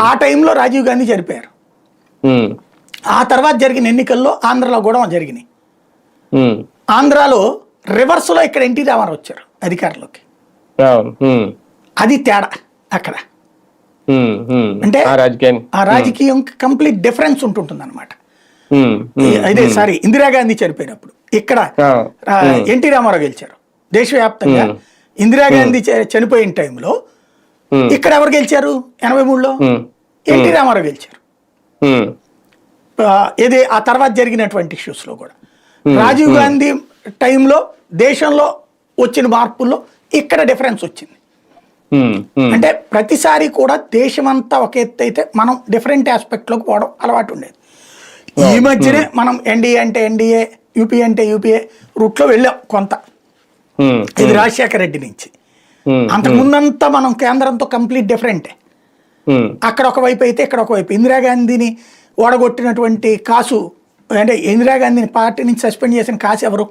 ఆ టైంలో రాజీవ్ గాంధీ చనిపోయారు ఆ తర్వాత జరిగిన ఎన్నికల్లో ఆంధ్రలో కూడా జరిగినాయి. ఆంధ్రాలో రివర్స్లో ఇక్కడ ఎన్టీ రామారావు వచ్చారు అధికారంలోకి. అది తేడా అక్కడ. అంటే ఆ రాజకీయం. కంప్లీట్ డిఫరెన్స్ ఉంటుంటుంది అనమాట అదే సారీ ఇందిరాగాంధీ చనిపోయినప్పుడు ఇక్కడ ఎన్టీ రామారావు గెలిచారు. దేశవ్యాప్తంగా ఇందిరాగాంధీ చనిపోయిన టైంలో ఇక్కడ ఎవరు గెలిచారు? ఎనభై మూడులో? ఉమ్, ఎన్టీ రామారావు గెలిచారు. ఇది ఆ తర్వాత జరిగినటువంటి issues లో కూడా. రాజీవ్ గాంధీ టైంలో దేశంలో వచ్చిన మార్పుల్లో ఇక్కడ డిఫరెన్స్ వచ్చింది. అంటే ప్రతిసారి కూడా దేశమంతా ఒక ఎత్తు అయితే మనం డిఫరెంట్ ఆస్పెక్ట్లోకి పోవడం అలవాటు ఉండేది. ఈ మధ్యనే మనం ఎన్డీఏ అంటే ఎన్డీఏ యూపీ అంటే యూపీఏ రూట్లో వెళ్ళాం కొంత. ఇది రాజశేఖర రెడ్డి నుంచి. ఉమ్, అంతకు ముందంతా మనం కేంద్రంతో కంప్లీట్ డిఫరెంటే ఉమ్, అక్కడ ఒక వైపు అయితే ఇక్కడ ఒక వైపు. ఇందిరాగాంధీని ఓడగొట్టినటువంటి కాసు అంటే ఇందిరాగాంధీని పార్టీ నుంచి సస్పెండ్ చేసిన కాసు ఎవరు?